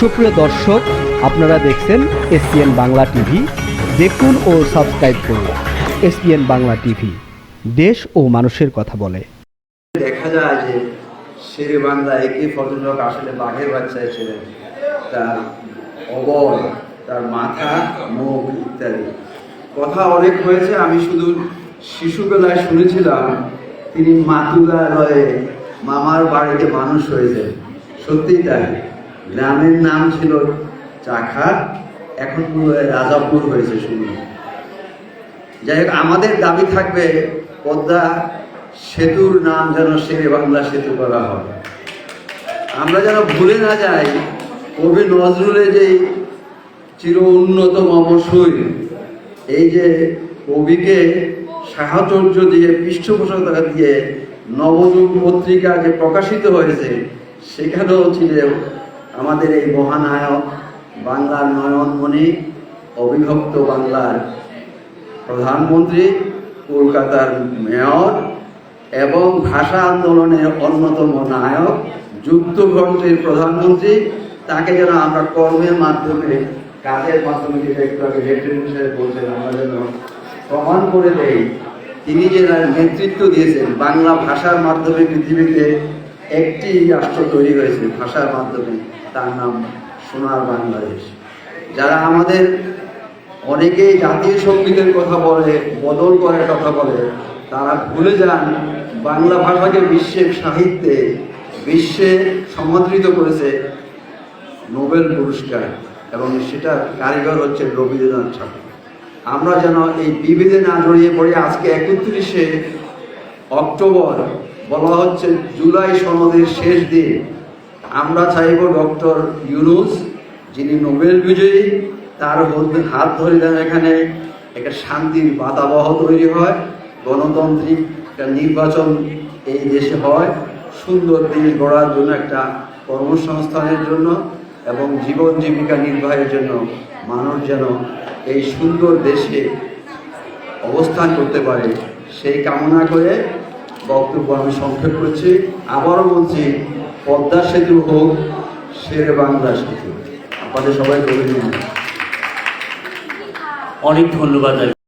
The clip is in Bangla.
সুপ্রিয় দর্শক, আপনারা দেখছেন এসপিএন বাংলা টিভি। দেখুন ও সাবস্ক্রাইব করুন এসপিএন বাংলা টিভি। দেশ ও মানুষের কথা বলে। দেখা যায় যে শেরে বাংলা একই ফটোগ্রাফ আসলে বাঘের বাচ্চায় ছিলেন তার অবর, তার মাথা, মুখ ইত্যাদি। কথা অনেক হয়েছে, আমি শুধু শিশুবেলায় শুনেছিলাম, তিনি মাতুলালয়ে মামার বাড়িতে মানুষ হয়েছে। সত্যিই তাই। গ্রামের নাম ছিল চাখা, এখন রাজাপুর হয়েছে শুনুন যাই হোক, আমাদের দাবি থাকবে পদ্মা সেতুর নাম যেন শেরে বাংলা সেতু করা হয়। আমরা যেন ভুলে না যাই, কবি নজরুলের যে চির উন্নত মমসুই এই যে কবিকে সাহচর্য দিয়ে, পৃষ্ঠপোষকতা দিয়ে নবযুগ পত্রিকা যে প্রকাশিত হয়েছে, সেখানেও ছিল আমাদের এই মহানায়ক, বাংলার নয়নমণি, অবিভক্ত বাংলার প্রধানমন্ত্রী, কলকাতার মেয়র এবং ভাষা আন্দোলনের অন্যতম নায়ক যুদ্ধঘণ্টের প্রধানমন্ত্রী, তাকে যেন আমরা কর্মের মাধ্যমে, কাজের মাধ্যমে যেটা একটু আগে লেফটেন্যান্ট হিসেবে বলছেন, আমরা যেন প্রমাণ করে দেই, তিনি যে নেতৃত্ব দিয়েছেন, বাংলা ভাষার মাধ্যমে পৃথিবীতে একটি রাষ্ট্র তৈরি হয়েছে, ভাষার মাধ্যমে। তার নাম সোনার বাংলাদেশ। যারা আমাদের অনেকেই জাতীয় সঙ্গীতের কথা বলে, বদল করার কথা বলে, তারা ভুলে যান বাংলা ভাষাকে বিশ্বের সাহিত্যে বিশ্বে সমাদৃত করেছে নোবেল পুরস্কার এবং সেটা কারিগর হচ্ছে রবীন্দ্রনাথ ঠাকুর। আমরা যেন এই বিভেদে না জড়িয়ে পড়ে আজকে একত্রিশে অক্টোবর বলা হচ্ছে জুলাই সনদের শেষ দিন। আমরা চাইব ডক্টর ইউনুস, যিনি নোবেল বিজয়ী, তার হাত ধরে যেন এখানে একটা শান্তির বাতাবহ তৈরি হয়, গণতান্ত্রিক একটা নির্বাচন এই দেশে হয়, সুন্দর দেশ গড়ার জন্য একটা কর্মসংস্থানের জন্য এবং জীবন জীবিকা নির্বাহের জন্য মানুষ যেন এই সুন্দর দেশে অবস্থান করতে পারে, সেই কামনা করে বক্তব্য আমি সংক্ষেপ করছি। আবারও বলছি পদ্মা সেতু হোক শেরে বাংলা সেতু। আপনাদের সবাই অনেক ধন্যবাদ